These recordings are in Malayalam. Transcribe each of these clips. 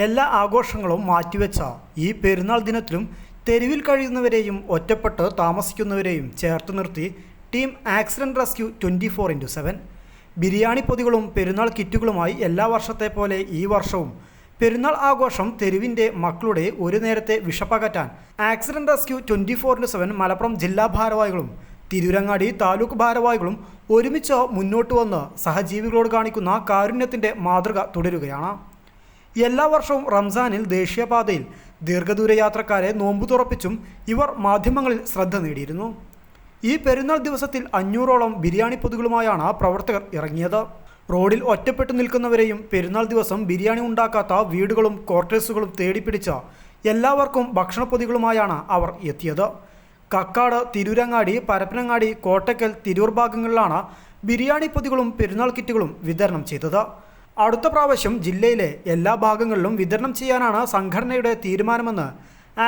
എല്ലാ ആഘോഷങ്ങളും മാറ്റിവെച്ച ഈ പെരുന്നാൾ ദിനത്തിലും തെരുവിൽ കഴിയുന്നവരെയും ഒറ്റപ്പെട്ട് താമസിക്കുന്നവരെയും ചേർത്ത് നിർത്തി team accident rescue twenty four into seven. Biryani പൊതികളും Perunnal കിറ്റുകളുമായി എല്ലാ വർഷത്തെ പോലെ ഈ വർഷവും പെരുന്നാൾ ആഘോഷം തെരുവിന്റെ മക്കളുടെ ഒരു നേരത്തെ വിഷപ്പകറ്റാൻ. Accident rescue twenty four into seven Malappuram ജില്ലാ ഭാരവാഹികളും തിരൂരങ്ങാടി താലൂക്ക് ഭാരവാഹികളും ഒരുമിച്ച് മുന്നോട്ട് വന്ന് സഹജീവികളോട് കാണിക്കുന്ന കാരുണ്യത്തിന്റെ മാതൃക തുടരുകയാണ്. എല്ലാ വർഷവും റംസാനിൽ ദേശീയപാതയിൽ ദീർഘദൂര യാത്രക്കാരെ നോമ്പു തുറപ്പിച്ചും ഇവർ മാധ്യമങ്ങളിൽ ശ്രദ്ധ നേടിയിരുന്നു. ഈ പെരുന്നാൾ ദിവസത്തിൽ അഞ്ഞൂറോളം ബിരിയാണി പൊതുകളുമായാണ് പ്രവർത്തകർ ഇറങ്ങിയത്. റോഡിൽ ഒറ്റപ്പെട്ടു നിൽക്കുന്നവരെയും പെരുന്നാൾ ദിവസം ബിരിയാണി ഉണ്ടാക്കാത്ത വീടുകളും ക്വാർട്ടേഴ്സുകളും തേടിപ്പിടിച്ച എല്ലാവർക്കും ഭക്ഷണപ്പൊതികളുമായാണ് അവർ എത്തിയത്. കക്കാട് തിരൂരങ്ങാടി പരപ്പനങ്ങാടി കോട്ടക്കൽ തിരൂർ ഭാഗങ്ങളിലാണ് ബിരിയാണി പൊതികളും പെരുന്നാൾ കിറ്റുകളും വിതരണം ചെയ്തത്. അടുത്ത പ്രാവശ്യം ജില്ലയിലെ എല്ലാ ഭാഗങ്ങളിലും വിതരണം ചെയ്യാനാണ് സംഘടനയുടെ തീരുമാനമെന്ന്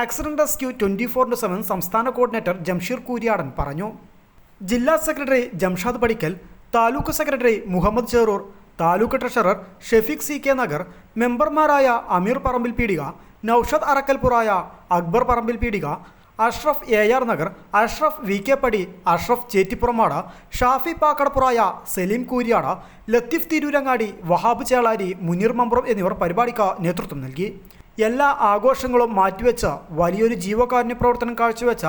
accident rescue twenty four seven സംസ്ഥാന കോർഡിനേറ്റർ ജംഷീർ കൂരിയാടൻ പറഞ്ഞു. ജില്ലാ secretary Jamshad Padikkal taluk secretary Muhammad Cherur taluk treasurer Shefeeq C K Nagar മെമ്പർമാരായ Ameer Parambil Peedika Noushad Arakkalpuraya Akbar Parambil Peedika Ashraf A R Nagar Ashraf V K Padi Ashraf Chettipuramada Shafi പാക്കടപ്പുറായ Saleem Kooriyad Latheef Tirurangadi Wahab Chelari Muneer Mambram എന്നിവർ പരിപാടിക്ക് നേതൃത്വം നൽകി. എല്ലാ ആഘോഷങ്ങളും മാറ്റിവെച്ച് വലിയൊരു ജീവകാരുണ്യ പ്രവർത്തനം കാഴ്ചവെച്ച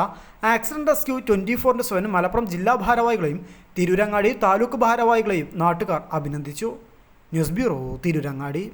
ആക്സിഡന്റ് റെസ്ക്യൂ ട്വന്റി ഫോറിന്റെ സെവൻ മലപ്പുറം ജില്ലാ ഭാരവാഹികളെയും തിരൂരങ്ങാടി താലൂക്ക് ഭാരവാഹികളെയും നാട്ടുകാർ അഭിനന്ദിച്ചു. News bureau Tirurangadi.